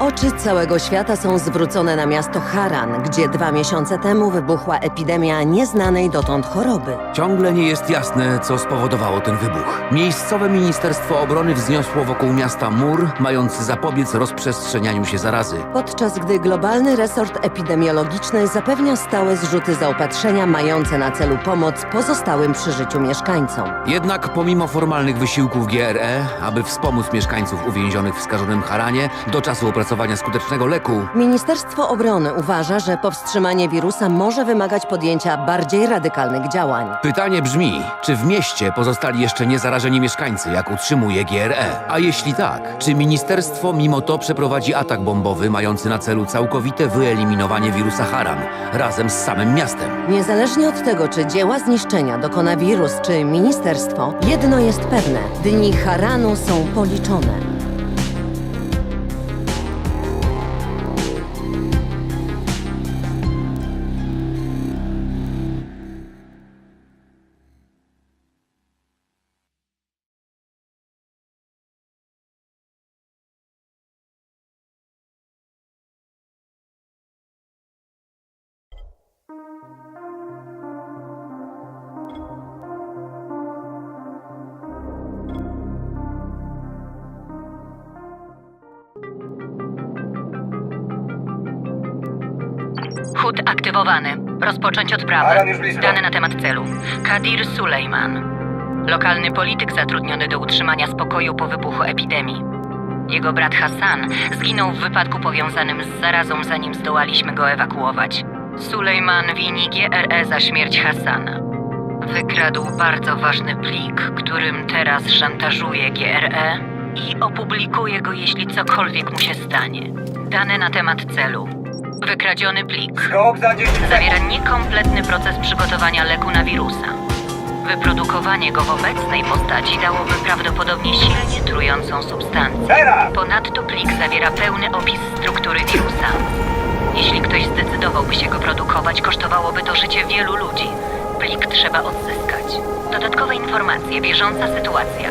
Oczy całego świata są zwrócone na miasto Haran, gdzie dwa miesiące temu wybuchła epidemia nieznanej dotąd choroby. Ciągle nie jest jasne, co spowodowało ten wybuch. Miejscowe Ministerstwo Obrony wzniosło wokół miasta mur, mający zapobiec rozprzestrzenianiu się zarazy. Podczas gdy globalny resort epidemiologiczny zapewnia stałe zrzuty zaopatrzenia mające na celu pomoc pozostałym przy życiu mieszkańcom. Jednak pomimo formalnych wysiłków GRE, aby wspomóc mieszkańców uwięzionych w skażonym Haranie do czasu opracowania skutecznego leku, Ministerstwo Obrony uważa, że powstrzymanie wirusa może wymagać podjęcia bardziej radykalnych działań. pytanie brzmi, czy w mieście pozostali jeszcze niezarażeni mieszkańcy, jak utrzymuje GRE? A jeśli tak, czy ministerstwo mimo to przeprowadzi atak bombowy mający na celu całkowite wyeliminowanie wirusa Haran razem z samym miastem? Niezależnie od tego, czy dzieła zniszczenia dokona wirus czy ministerstwo, jedno jest pewne: dni Haranu są policzone. Hut aktywowany. Rozpocząć odprawę. Dane na temat celu. Kadir Sulejman. Lokalny polityk zatrudniony do utrzymania spokoju po wybuchu epidemii. Jego brat Hassan zginął w wypadku powiązanym z zarazą, zanim zdołaliśmy go ewakuować. Sulejman wini GRE za śmierć Hassana. Wykradł bardzo ważny plik, którym teraz szantażuje GRE i opublikuje go, jeśli cokolwiek mu się stanie. Dane na temat celu. Wykradziony plik Skok za 10 zawiera niekompletny proces przygotowania leku na wirusa. Wyprodukowanie go w obecnej postaci dałoby prawdopodobnie silnie trującą substancję. Teraz! Ponadto plik zawiera pełny opis struktury wirusa. Jeśli ktoś zdecydowałby się go produkować, kosztowałoby to życie wielu ludzi. Plik trzeba odzyskać. Dodatkowe informacje, bieżąca sytuacja.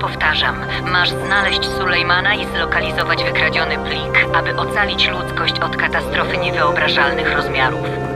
Powtarzam, masz znaleźć Sulejmana i zlokalizować wykradziony plik, aby ocalić ludzkość od katastrofy niewyobrażalnych rozmiarów.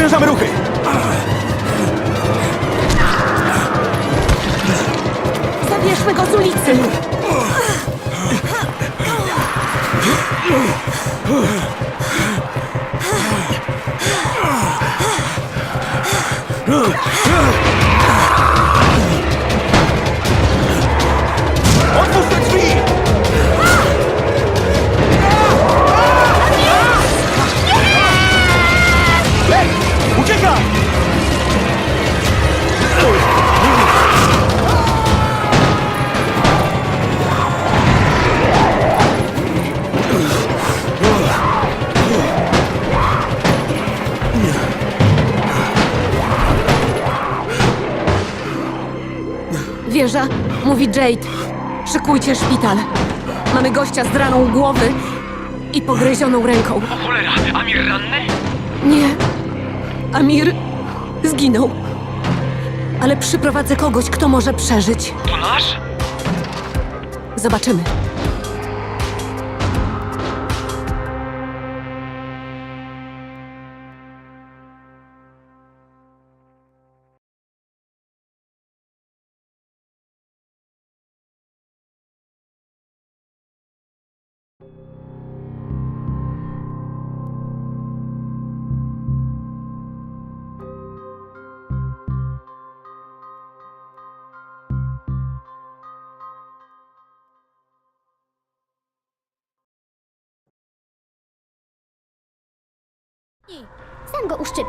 Sprężamy ruchy! Zabierzmy go z ulicy! Otwórz Wieża, mówi Jade. Szykujcie szpital. Mamy gościa z raną głowy i pogryzioną ręką. O cholera, Amir ranny? Nie. Amir zginął. Ale przyprowadzę kogoś, kto może przeżyć. To nasz? Zobaczymy.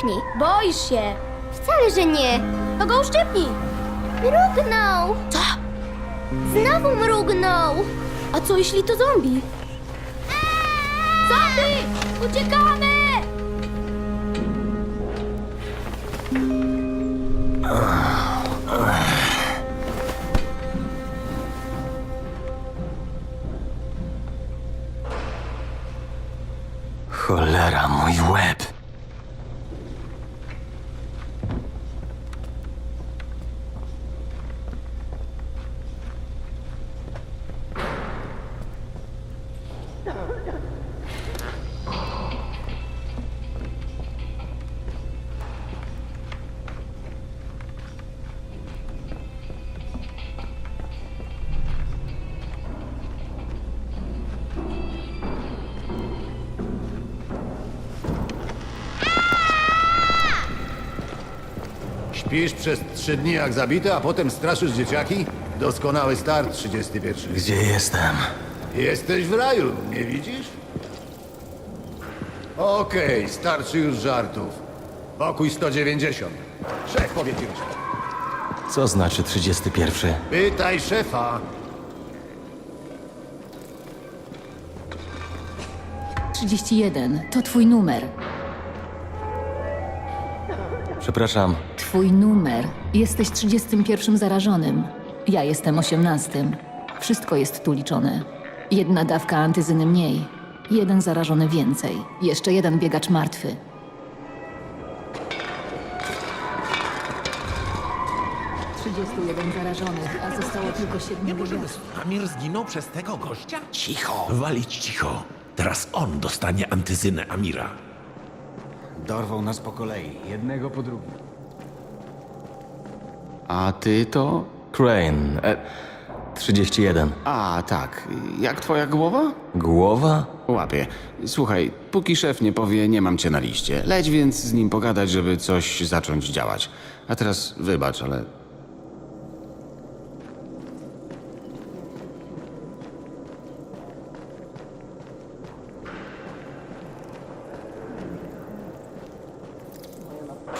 Uszczypnij. Boisz się. Wcale, że nie. To go uszczypnij. Mrugnął. Co? Znowu mrugnął. A co jeśli to zombie? Zombie! Uciekamy! Cholera, mój łeb. Śpisz przez trzy dni jak zabity, a potem straszysz dzieciaki? Doskonały start, 31. Gdzie jestem? Jesteś w raju, nie widzisz? Okej, starczy już żartów. Pokój 190. Szef powie ci. Co znaczy 31? Pytaj szefa. Trzydzieści jeden. To twój numer. Przepraszam, Twój numer. Jesteś trzydziestym pierwszym zarażonym. Ja jestem osiemnastym. Wszystko jest tu liczone. Jedna dawka antyzyny mniej. Jeden zarażony więcej. Jeszcze jeden biegacz martwy. Jeden zarażonych, a zostało tylko siedmiu biegaczy. Amir zginął przez tego gościa? Cicho! Walić cicho. Teraz on dostanie antyzynę Amira. Dorwał nas po kolei, jednego po drugim. A ty to? Crane. E, 31. A, tak. Jak twoja głowa? Głowa? Łapie. Słuchaj, póki szef nie powie, nie mam cię na liście. Leć więc z nim pogadać, żeby coś zacząć działać. A teraz wybacz, ale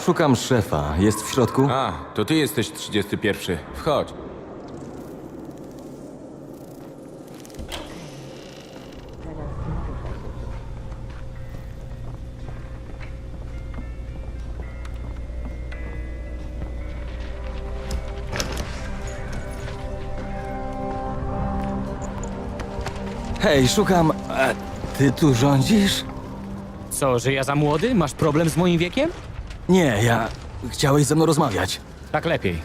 Szukam szefa. Jest w środku? A, to ty jesteś 31. Wchodź. Hej, szukam. E, ty tu rządzisz? Co, że ja za młody? Masz problem z moim wiekiem? Nie, ja. Chciałeś ze mną rozmawiać. Tak lepiej.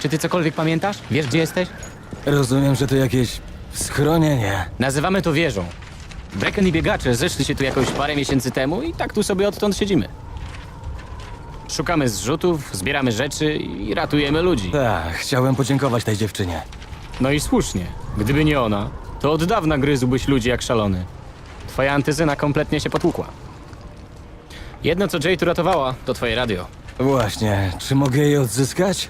Czy ty cokolwiek pamiętasz? Wiesz, gdzie jesteś? Rozumiem, że to jakieś schronienie. Nazywamy to wieżą. Brecken i biegacze zeszli się tu jakoś parę miesięcy temu i tak tu sobie odtąd siedzimy. Szukamy zrzutów, zbieramy rzeczy i ratujemy ludzi. Tak, chciałem podziękować tej dziewczynie. No i słusznie. Gdyby nie ona, to od dawna gryzłbyś ludzi jak szalony. Twoja antyzyna kompletnie się potłukła. Jedno, co Jay tu ratowała, to twoje radio. Właśnie, czy mogę jej odzyskać?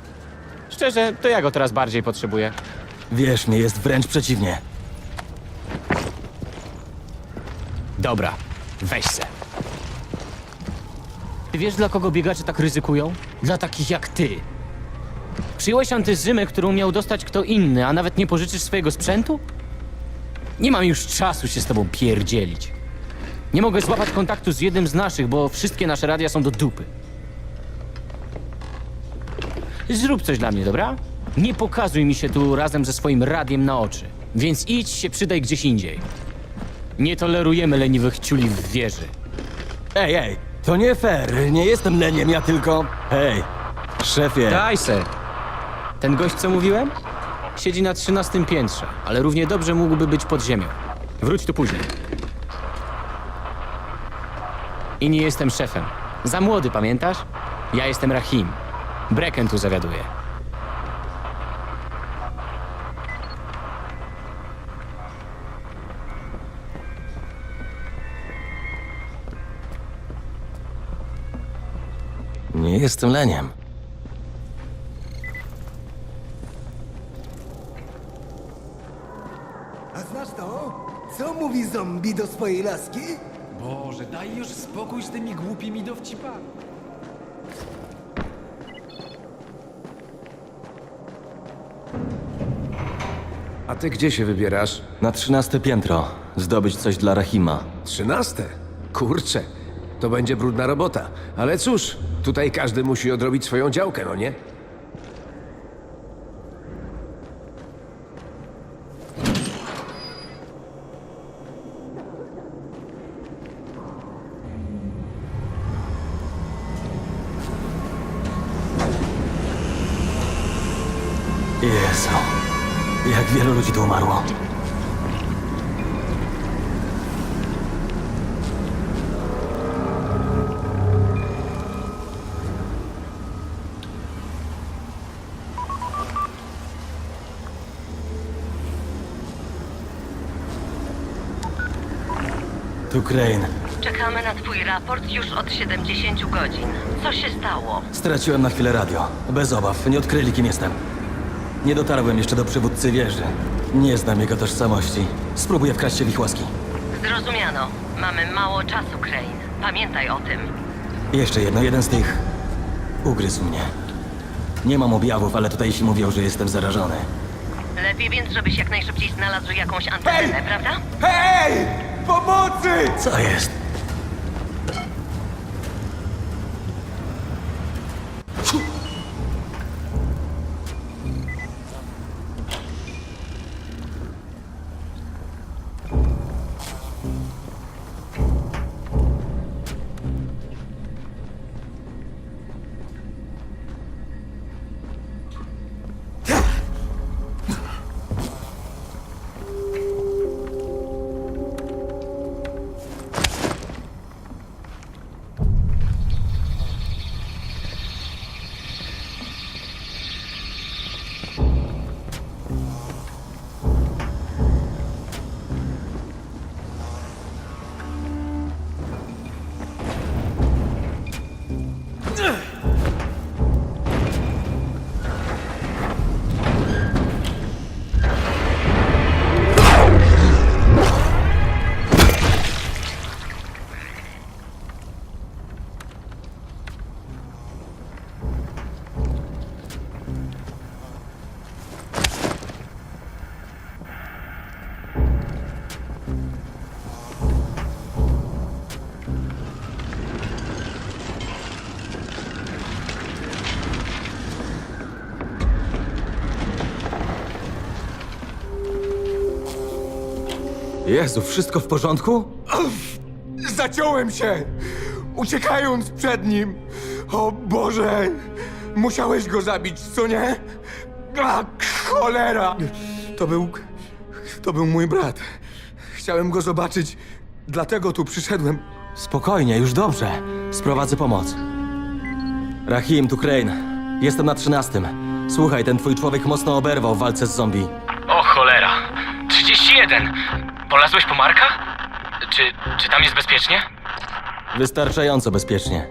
Szczerze, to ja go teraz bardziej potrzebuję. Wierz mi, jest wręcz przeciwnie. Dobra, weź se. Ty wiesz, dla kogo biegacze tak ryzykują? Dla takich jak ty. Przyjąłeś antyzymę, którą miał dostać kto inny, a nawet nie pożyczysz swojego sprzętu? Nie mam już czasu się z tobą pierdzielić. Nie mogę złapać kontaktu z jednym z naszych, bo wszystkie nasze radia są do dupy. Zrób coś dla mnie, dobra? Nie pokazuj mi się tu razem ze swoim radiem na oczy. Więc idź się przydaj gdzieś indziej. Nie tolerujemy leniwych ciuli w wieży. Ej, ej, to nie fair. Nie jestem leniem, ja tylko... Hej, szefie. Daj se. Ten gość, co mówiłem? Siedzi na trzynastym piętrze, ale równie dobrze mógłby być pod ziemią. Wróć tu później. I nie jestem szefem. Za młody, pamiętasz? Ja jestem Rahim. Brecken tu zawiaduje. Nie jestem leniem. A znasz to? Co mówi zombie do swojej laski? Boże, daj już spokój z tymi głupimi dowcipami. A ty gdzie się wybierasz? Na trzynaste piętro. Zdobyć coś dla Rahima. Trzynaste? Kurczę, to będzie brudna robota. Ale cóż, tutaj każdy musi odrobić swoją działkę, no nie? Tu Crane. Czekamy na twój raport już od 70 godzin. Co się stało? Straciłem na chwilę radio. Bez obaw, nie odkryli kim jestem. Nie dotarłem jeszcze do przywódcy wieży. Nie znam jego tożsamości. Spróbuję wkraść się w ich łaski. Zrozumiano. Mamy mało czasu, Crane. Pamiętaj o tym. Jeszcze jedno, jeden z tych ugryzł mnie. Nie mam objawów, ale tutaj się mówią, że jestem zarażony. Lepiej więc, żebyś jak najszybciej znalazł jakąś antenę, prawda? Hej! Pomocy! Co jest? Jezu, wszystko w porządku? Zaciąłem się! Uciekając przed nim! O Boże! Musiałeś go zabić, co nie? A, cholera! To był... To był mój brat. Chciałem go zobaczyć, dlatego tu przyszedłem. Spokojnie, już dobrze. Sprowadzę pomoc. Rahim, tu Crane. Jestem na trzynastym. Słuchaj, ten twój człowiek mocno oberwał w walce z zombie. O cholera! 31! Polazłeś po Marka? Czy, czy tam jest bezpiecznie? Wystarczająco bezpiecznie.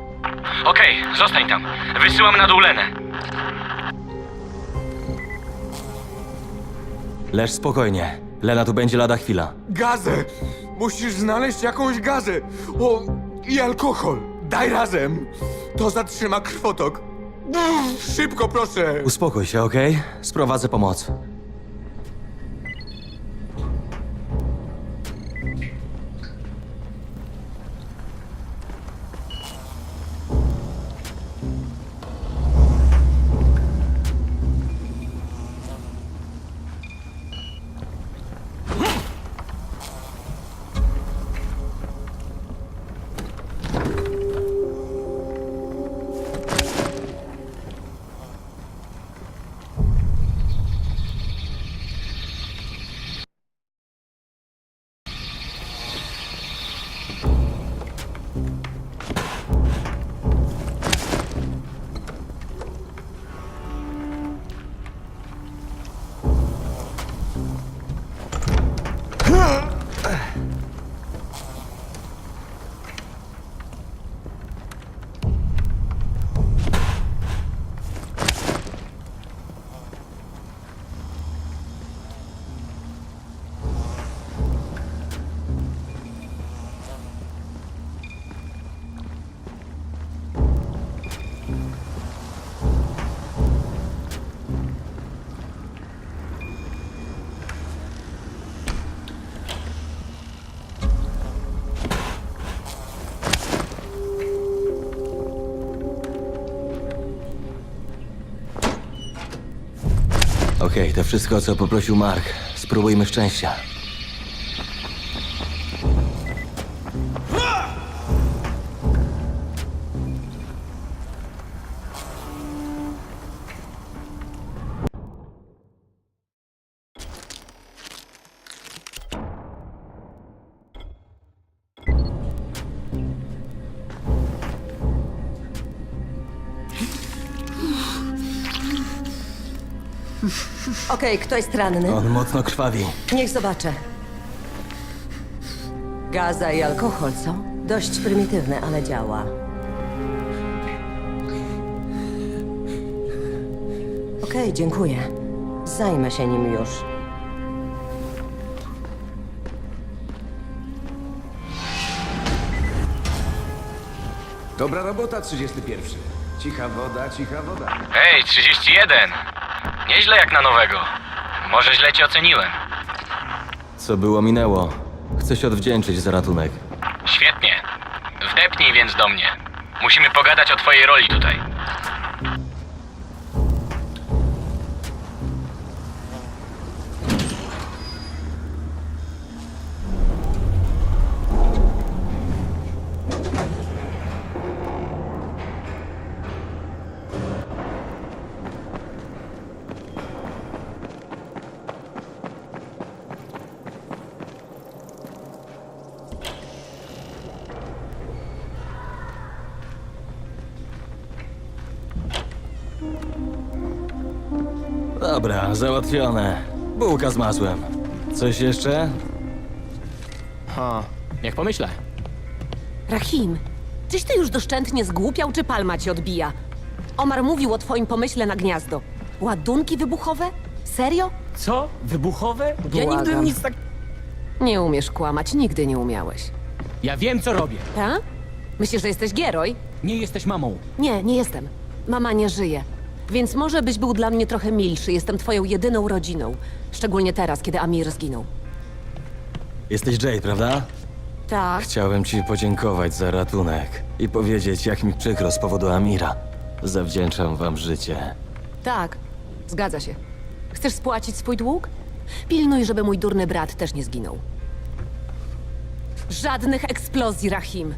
Okej, zostań tam. Wysyłam na dół Lenę. Leż spokojnie. Lena tu będzie lada chwila. Gazę! Musisz znaleźć jakąś gazę! O, i alkohol! Daj razem! To zatrzyma krwotok. Uff, Szybko, proszę! Uspokój się, okej? Sprowadzę pomoc. Okej, to wszystko, o co poprosił Mark. Spróbujmy szczęścia. Okej, kto jest ranny? On mocno krwawi. Niech zobaczę. Gaza i alkohol, co? Dość prymitywne, ale działa. Okej, dziękuję. Zajmę się nim już. Dobra robota, 31. Cicha woda, cicha woda. Hej, 31! Nieźle jak na nowego. Może źle cię oceniłem. Co było, minęło. Chcę się odwdzięczyć za ratunek. Świetnie. Wdepnij więc do mnie. Musimy pogadać o twojej roli tutaj. Dobra, załatwione. Bułka z masłem. Coś jeszcze? Ha, niech pomyślę. Rahim, czyś ty już doszczętnie zgłupiał, czy palma ci odbija? Omar mówił o twoim pomyśle na gniazdo. Ładunki wybuchowe? Serio? Co? Wybuchowe? Ja Błagam. nigdy nic tak... Nie umiesz kłamać, nigdy nie umiałeś. Ja wiem, co robię. Ta? Myślisz, że jesteś Gieroj? Nie jesteś mamą. Nie, nie jestem. Mama nie żyje. Więc może byś był dla mnie trochę milszy. Jestem twoją jedyną rodziną. Szczególnie teraz, kiedy Amir zginął. Jesteś Jay, prawda? Tak. Chciałem ci podziękować za ratunek i powiedzieć, jak mi przykro z powodu Amira. Zawdzięczam wam życie. Tak, zgadza się. Chcesz spłacić swój dług? Pilnuj, żeby mój durny brat też nie zginął. Żadnych eksplozji, Rahim.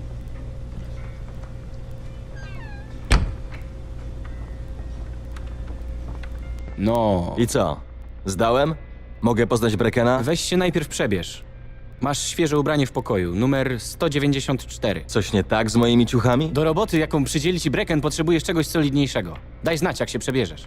No. I co? Zdałem? Mogę poznać Brekena? Weź się najpierw przebierz. Masz świeże ubranie w pokoju, numer 194. Coś nie tak z moimi ciuchami? Do roboty, jaką przydzieli ci Brecken, potrzebujesz czegoś solidniejszego. Daj znać, jak się przebierzesz.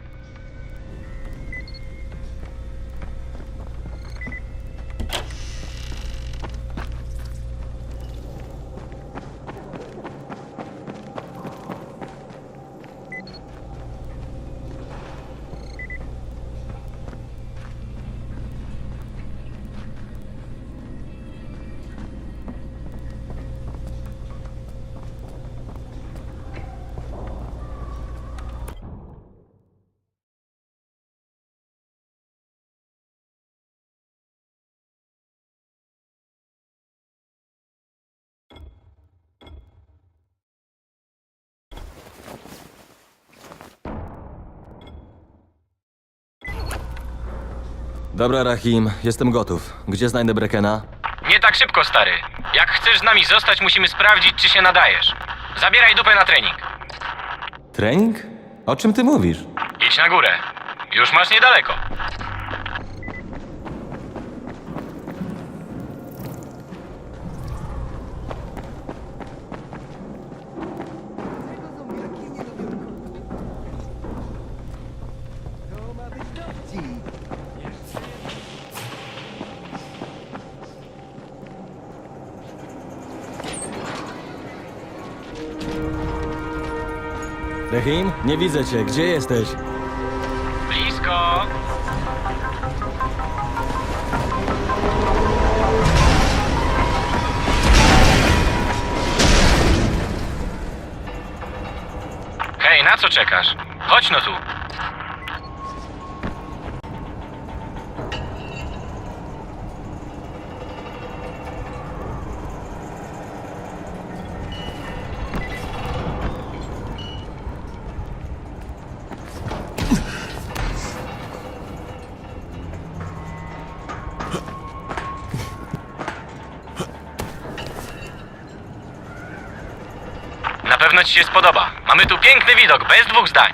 Dobra, Rahim, jestem gotów. Gdzie znajdę Brekena? Nie tak szybko, stary. Jak chcesz z nami zostać, musimy sprawdzić, czy się nadajesz. Zabieraj dupę na trening. Trening? O czym ty mówisz? Idź na górę. Już masz niedaleko. Rahim? Nie widzę cię. Gdzie jesteś? Blisko. Hej, na co czekasz? Chodź no tu. Ci się spodoba. Mamy tu piękny widok, bez dwóch zdań.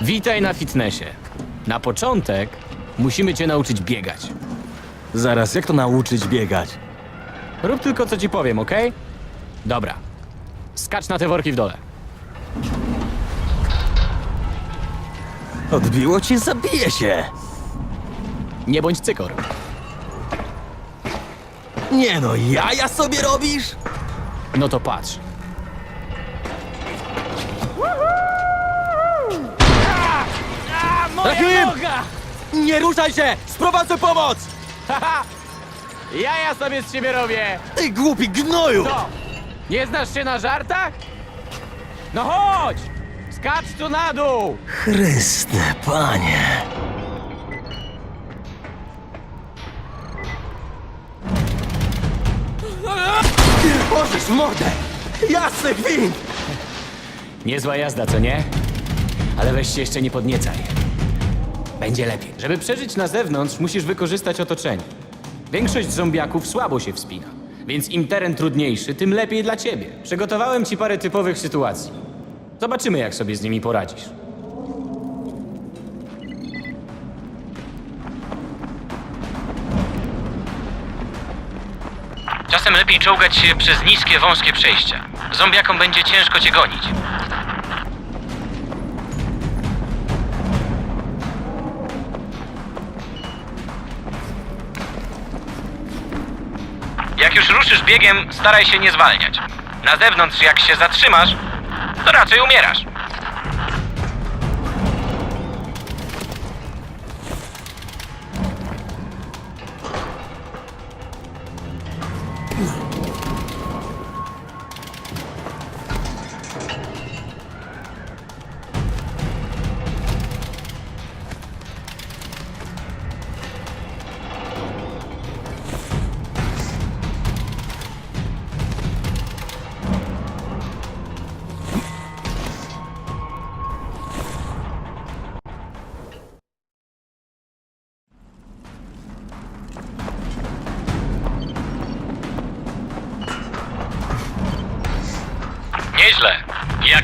Witaj na fitnessie. Na początek musimy cię nauczyć biegać. Zaraz, jak to nauczyć biegać? Rób tylko co ci powiem, okej? Dobra. Skacz na te worki w dole. Odbiło cię, zabiję się! Nie bądź cykor. Nie no, jaja sobie robisz? No to patrz. Rahim! Nie ruszaj się! Sprowadzę pomoc! Ja ja sobie z ciebie robię! Ty głupi gnoju! Co? Nie znasz się na żartach? No chodź! Skacz tu na dół! Chryste, panie! Możesz w mordę! Jasny gwint! Niezła jazda, co nie? Ale weź się jeszcze nie podniecaj. Będzie lepiej. Żeby przeżyć na zewnątrz, musisz wykorzystać otoczenie. Większość zombiaków słabo się wspina, więc im teren trudniejszy, tym lepiej dla ciebie. Przygotowałem ci parę typowych sytuacji. Zobaczymy, jak sobie z nimi poradzisz. Czasem lepiej czołgać się przez niskie, wąskie przejścia. Zombiakom będzie ciężko cię gonić. Jak już ruszysz biegiem, staraj się nie zwalniać. Na zewnątrz, jak się zatrzymasz, to raczej umierasz.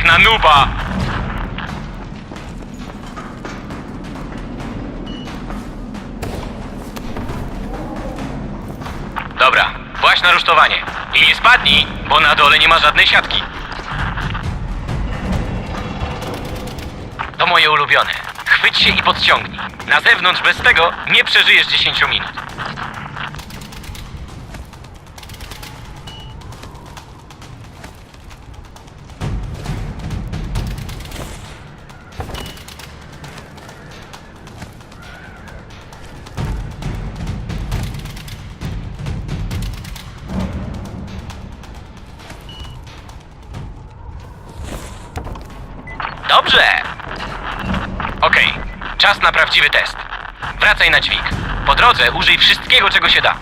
Na nuba. Dobra, właśnie na rusztowanie. I nie spadnij, bo na dole nie ma żadnej siatki. To moje ulubione. Chwyć się i podciągnij. Na zewnątrz bez tego nie przeżyjesz 10 minut. Czas na prawdziwy test. Wracaj na dźwig. Po drodze użyj wszystkiego, czego się da.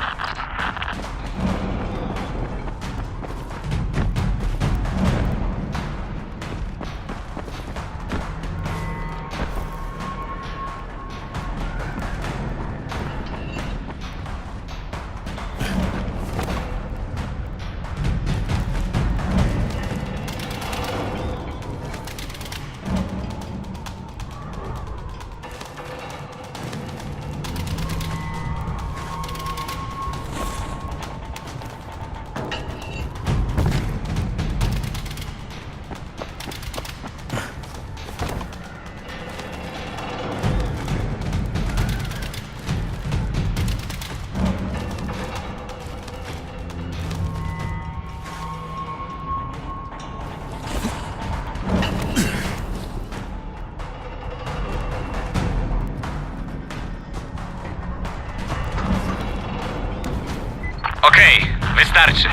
Okej, wystarczy.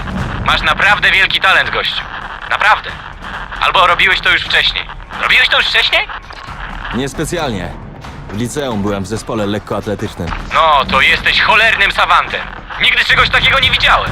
Masz naprawdę wielki talent, gościu. Naprawdę. Albo robiłeś to już wcześniej. Robiłeś to już wcześniej? Niespecjalnie. W liceum byłem w zespole lekkoatletycznym. No, to jesteś cholernym savantem. Nigdy czegoś takiego nie widziałem.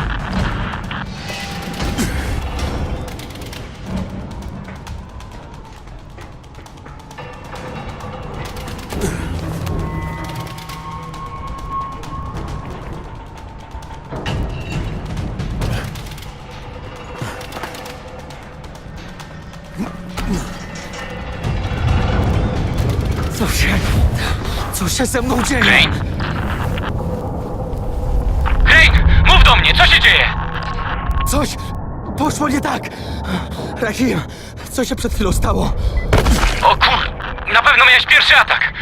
Się ze mną dzieje? Crane! Crane! Mów do mnie, co się dzieje? Coś poszło nie tak! Rahim, co się przed chwilą stało? O kur... Na pewno miałeś pierwszy atak.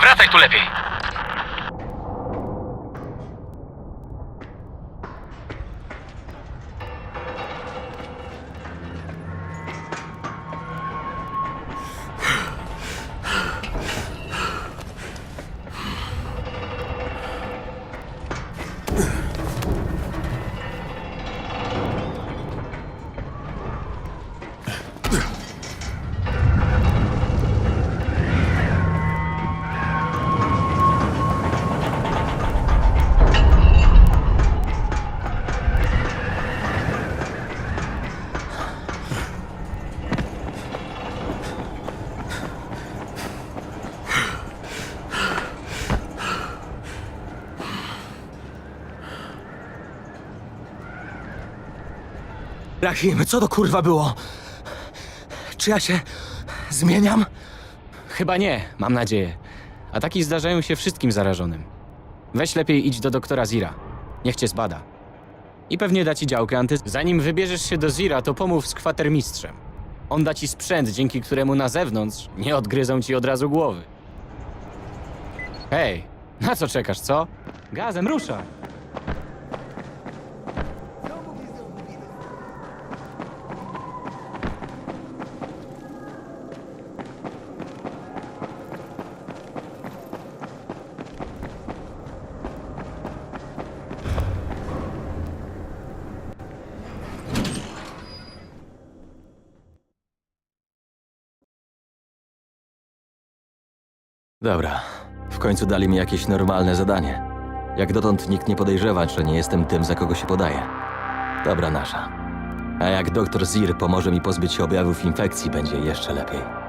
Wracaj tu lepiej. Rahim, co to kurwa było? Czy ja się zmieniam? Chyba nie, mam nadzieję. Ataki zdarzają się wszystkim zarażonym. Weź lepiej idź do doktora Zira. Niech cię zbada. I pewnie da ci działkę anty... Zanim wybierzesz się do Zira, to pomów z kwatermistrzem. On da ci sprzęt, dzięki któremu na zewnątrz nie odgryzą ci od razu głowy. Hej, na co czekasz, co? Gazem rusza! Dobra, w końcu dali mi jakieś normalne zadanie. Jak dotąd nikt nie podejrzewa, że nie jestem tym, za kogo się podaje. Dobra nasza. A jak doktor Zir pomoże mi pozbyć się objawów infekcji, będzie jeszcze lepiej.